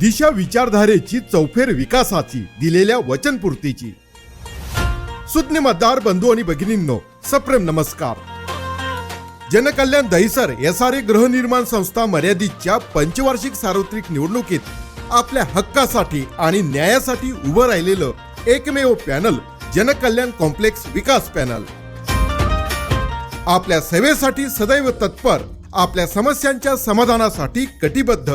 दिशा विचारधारेची चौफेर विकासाची दिलेल्या वचनपूर्तीची. सुज्ञ मतदार बंधू आणि भगिनींनो सप्रेम नमस्कार. जनकल्याण दहिसर एस आर ए गृहनिर्माण संस्था मर्यादितच्या पंचवार्षिक सार्वत्रिक निवडणुकीत आपल्या हक्कासाठी आणि न्यायासाठी उभं राहिलेलं एकमेव पॅनल जनकल्याण कॉम्प्लेक्स विकास पॅनल. आपल्या सेवेसाठी सदैव तत्पर आपल्या समस्यांच्या समाधानासाठी कटिबद्ध.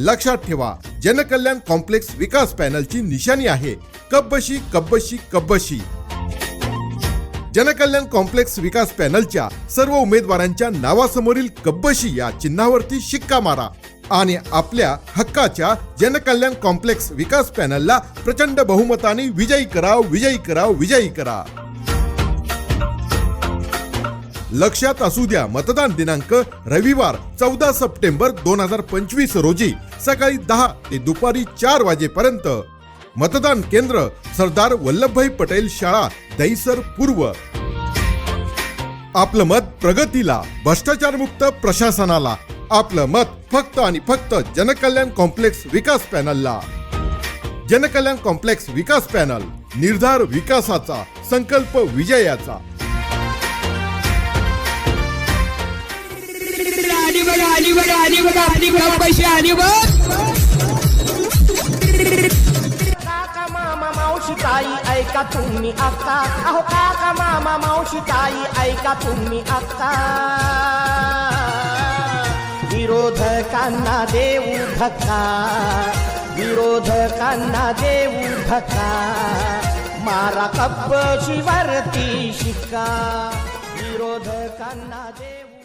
लक्षात ठेवा जनकल्याण कॉम्प्लेक्स विकास पॅनलची निशाणी आहे. कब्बशी कब्बशी कब्बशी. जनकल्याण कॉम्प्लेक्स विकास पॅनलच्या सर्व उमेदवारांच्या नावासमोरील कब्बशी या चिन्हावरती शिक्का मारा आणि आपल्या हक्काच्या जनकल्याण कॉम्प्लेक्स विकास पॅनलला प्रचंड बहुमताने विजयी करा विजयी करा विजयी करा. लक्षात असू द्या मतदान दिनांक रविवार चौदा सप्टेंबर दोन हजार पंचवीस रोजी सकाळी दहा ते दुपारी चार वाजेपर्यंत. मतदान केंद्र सरदार वल्लभभाई पटेल शाळा दहिसर पूर्व. आपलं मत प्रगतीला भ्रष्टाचार मुक्त प्रशासनाला. आपलं मत फक्त आणि फक्त जनकल्याण कॉम्प्लेक्स विकास पॅनलला. जनकल्याण कॉम्प्लेक्स विकास पॅनल निर्धार विकासाचा संकल्प विजयाचा. आली बघा आली बघा आली बघा पैसे आली बघ. काका मामा मावशी ताई ऐका तुम्ही आता. अहो काका मामा मावशी ताई ऐका तुम्ही आता. विरोधकांना देऊ धक्का. विरोधकांना देऊ धक्का. मारा कब्बशीवरती शिक्का. विरोधकांना देऊ